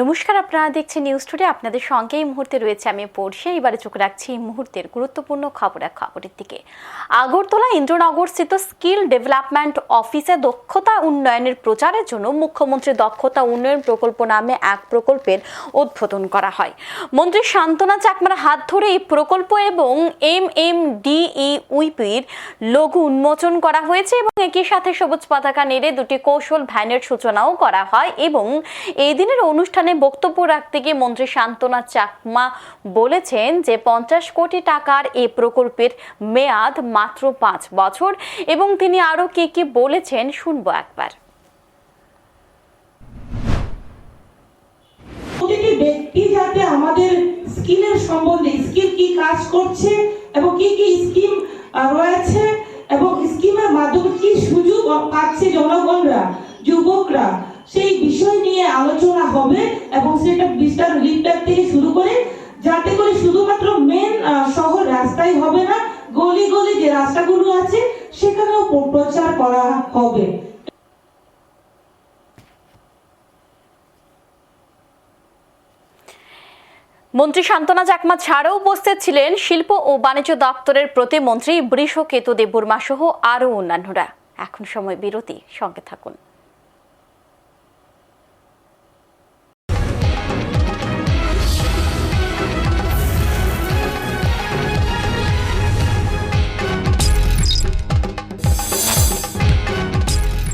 নমস্কার, আপনারা দেখছেন নিউজ টুডে আপনাদের সঙ্গে এই মুহূর্তে রয়েছে আমি পড়শে এবারে চোখ রাখছি এই মুহূর্তের গুরুত্বপূর্ণ খবর এক খবরের দিকে। আগরতলা ইন্দ্রনগর স্থিত স্কিল ডেভেলপমেন্ট অফিসে দক্ষতা উন্নয়নের প্রচারের জন্য মুখ্যমন্ত্রী দক্ষতা উন্নয়ন প্রকল্প নামে এক প্রকল্পের উদ্বোধন করা হয়। মন্ত্রী শান্তনা চাকমার হাত ধরে এই প্রকল্প এবং এম এম ডিই উইপির লঘু উন্মোচন করা হয়েছে এবং একই সাথে সবুজ পতাকা নেড়ে দুটি কৌশল ভ্যানের সূচনাও করা হয় এবং এই দিনের অনুষ্ঠানে বক্তব্য রাখতে গিয়ে মন্ত্রী শান্তনা চাকমা বলেছেন যে পঞ্চাশ কোটি টাকার এই প্রকল্পের মেয়াদ মাত্র পাঁচ বছর এবং তিনি আরও কি কি বলেছেন শুনব একবার। প্রতিটি ব্যক্তি যাতে আমাদের স্কিলের সম্বন্ধে স্কিল কি কাজ করছে এবং কি কি স্কিম রয়েছে এবং স্কিমের মাধ্যমে কি সুযোগ পাচ্ছে জনগণরা, যুবকরা সেই বিষয় নিয়ে আলোচনা হবে এবং সেটা বিস্তার লিফটার থেকে শুরু করে, যাতে করে শুধুমাত্র মেন শহর রাস্তায় হবে না, গলি গলি যে রাস্তাগুলো আছে, সেখানেও প্রচার করা হবে। মন্ত্রী শান্তনা চাকমা ছাড়াও উপস্থিত ছিলেন শিল্প ও বাণিজ্য দপ্তরের প্রতিমন্ত্রী বৃষকেতু দেববর্মা সহ আরও অন্যান্যরা। এখন সময় বিরতি, সঙ্গে থাকুন।